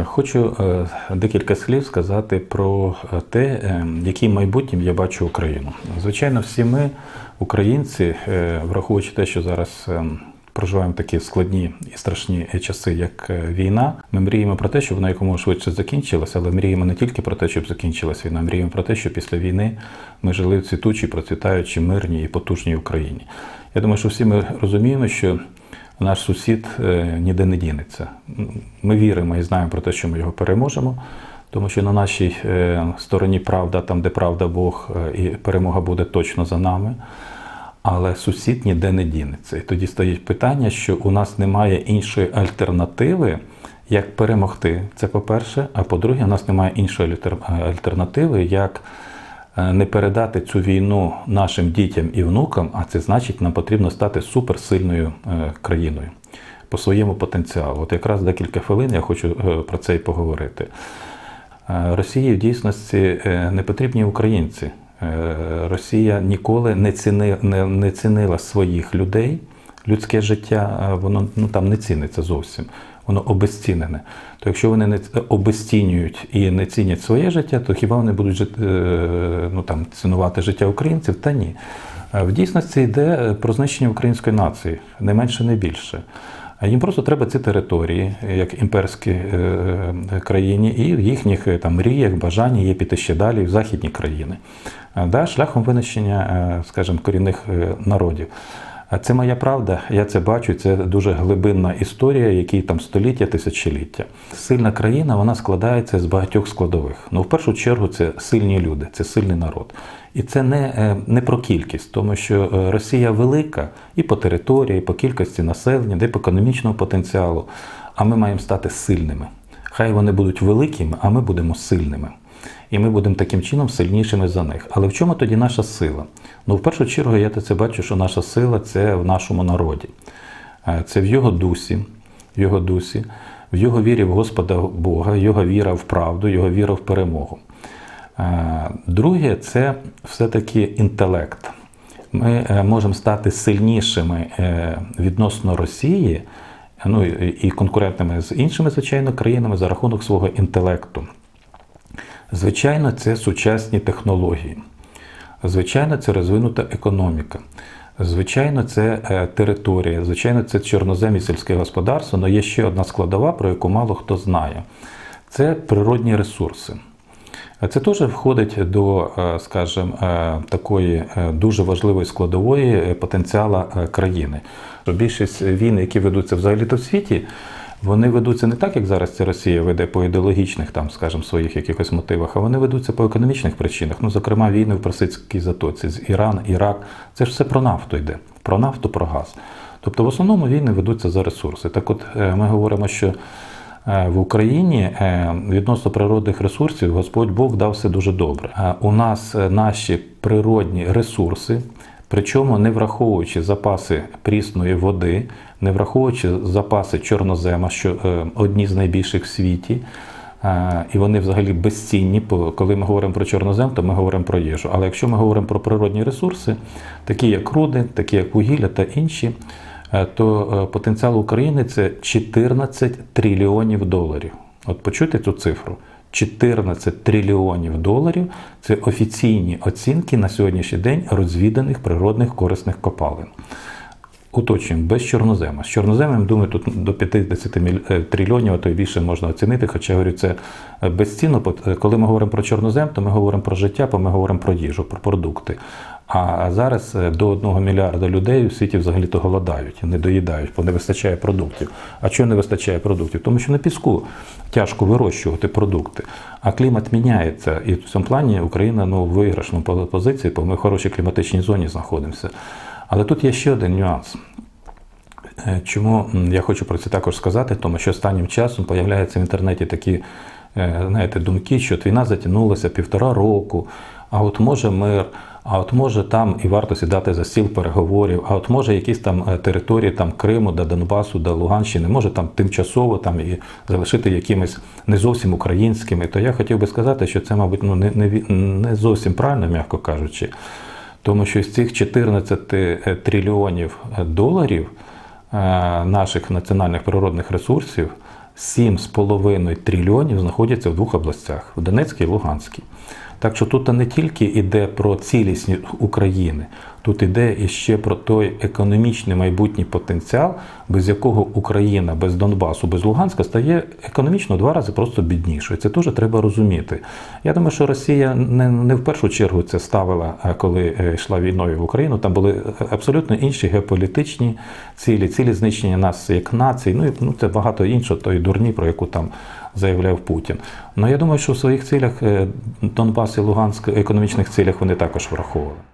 Е, Хочу е, декілька слів сказати про е, те, яким майбутнім я бачу Україну. Звичайно, всі ми, українці, враховуючи те, що зараз проживаємо такі складні і страшні часи, як війна, ми мріємо про те, щоб вона якомога швидше закінчилася, але мріємо не тільки про те, щоб закінчилася війна, мріємо про те, що після війни ми жили в цвітучій, процвітаючій, мирній і потужній Україні. Я думаю, що всі ми розуміємо, що наш сусід е, ніде не дінеться. Ми віримо і знаємо про те, що ми його переможемо, тому що на нашій е, стороні правда, там, де правда Бог, е, і перемога буде точно за нами. Але сусід ніде не дінеться. І тоді стоїть питання, що у нас немає іншої альтернативи, як перемогти. Це по-перше. А по-друге, у нас немає іншої альтернативи, як не передати цю війну нашим дітям і внукам, а це значить, нам потрібно стати суперсильною е, країною по своєму потенціалу. От якраз декілька хвилин я хочу е, про це і поговорити. Е, Росії в дійсності е, не потрібні українці. Е, Росія ніколи не, ціни, не, не цінила своїх людей. Людське життя е, воно ну, там не ціниться зовсім, воно обезцінене. То якщо вони не обезцінюють і не цінять своє життя, то хіба вони будуть е, ну, там, цінувати життя українців? Та ні. Е, В дійсності йде е, про знищення української нації, не менше, не більше. Їм просто треба ці території, як імперські країні, і в їхніх там мріях, бажанні є піти ще далі в західні країни, да, шляхом винищення, скажімо, корінних народів. А Це моя правда, я це бачу. Це дуже глибинна історія, якій там століття, тисячоліття. Сильна країна вона складається з багатьох складових. Ну, в першу чергу, це сильні люди, це сильний народ. І це не, е, не про кількість, тому що е, Росія велика і по території, і по кількості населення, де по економічному потенціалу. А ми маємо стати сильними. Хай вони будуть великими, а ми будемо сильними. І ми будемо таким чином сильнішими за них. Але в чому тоді наша сила? Ну, в першу чергу, я це бачу, що наша сила це в нашому народі. Е, Це в його дусі, в його дусі, в його вірі в Господа Бога, його віра в правду, його віра в перемогу. Е, Друге, це все-таки інтелект. Ми е, можемо стати сильнішими відносно Росії, ну і конкурентними з іншими, звичайно, країнами за рахунок свого інтелекту. Звичайно, це сучасні технології. Звичайно, це розвинута економіка. Звичайно, це е, територія, звичайно, це чорнозем і сільське господарство, але є ще одна складова, про яку мало хто знає. Це природні ресурси. Це теж входить до, е, скажімо, е, такої дуже важливої складової потенціала країни. Більшість війн, які ведуться взагалі-то в світі, вони ведуться не так, як зараз ця Росія веде по ідеологічних, там, скажімо, своїх якихось мотивах, а вони ведуться по економічних причинах. Ну, зокрема, війни в Персидській затоці з Іран, Ірак. Це ж все про нафту йде, про нафту, про газ. Тобто, в основному війни ведуться за ресурси. Так от е, ми говоримо, що е, в Україні е, відносно природних ресурсів Господь Бог дав все дуже добре. У нас наші природні ресурси, причому не враховуючи запаси прісної води, не враховуючи запаси чорнозема, що е, одні з найбільших в світі. Е, І вони взагалі безцінні. Коли ми говоримо про чорнозем, то ми говоримо про їжу. Але якщо ми говоримо про природні ресурси, такі як руди, такі як вугілля та інші, е, то потенціал України це 14 трильйонів доларів. От почуйте цю цифру. 14 трильйонів доларів це офіційні оцінки на сьогоднішній день розвіданих природних корисних копалин. Уточнюємо, без чорнозема. З чорноземом, думаю, тут до 50 міль- е, трильйонів, а то й більше можна оцінити. Хоча я говорю, це е, безцінно. е, Коли ми говоримо про чорнозем, то ми говоримо про життя, бо ми говоримо про їжу, про продукти. А зараз е, до 1 мільярда людей у світі взагалі-то голодають, не доїдають, бо не вистачає продуктів. А чого не вистачає продуктів? Тому що на піску тяжко вирощувати продукти, а клімат міняється. І в цьому плані Україна ну, в виграшному позиції, бо ми в хорошій кліматичній зоні знаходимося. Але тут є ще один нюанс. Е, Чому я хочу про це також сказати? Тому що останнім часом появляються в інтернеті такі е, знаєте, думки, що війна затягнулася півтора року, а от може мир, а от може там і варто сідати за стіл переговорів, а от може якісь там е, території там, Криму, до Донбасу, до Луганщини, може там тимчасово там і залишити якимись не зовсім українськими. То я хотів би сказати, що це, мабуть, ну, не, не, не зовсім правильно, м'яко кажучи. Тому що з цих 14 трильйонів доларів е, наших національних природних ресурсів 7,5 трильйонів знаходяться в двох областях в Донецькій і Луганській. Так що тут не тільки йде про цілісність України, тут йде і ще про той економічний майбутній потенціал, без якого Україна без Донбасу, без Луганська стає економічно два рази просто біднішою. Це теж треба розуміти. Я думаю, що Росія не, не в першу чергу це ставила, е, коли е, йшла війною в Україну. Там були е, абсолютно інші геополітичні цілі, цілі знищення нас як націй. Ну і ну, це багато іншого, тої дурні, про яку там заявляв Путін. Ну я думаю, що в своїх цілях Донбас і Луганськ економічних цілях вони також враховували.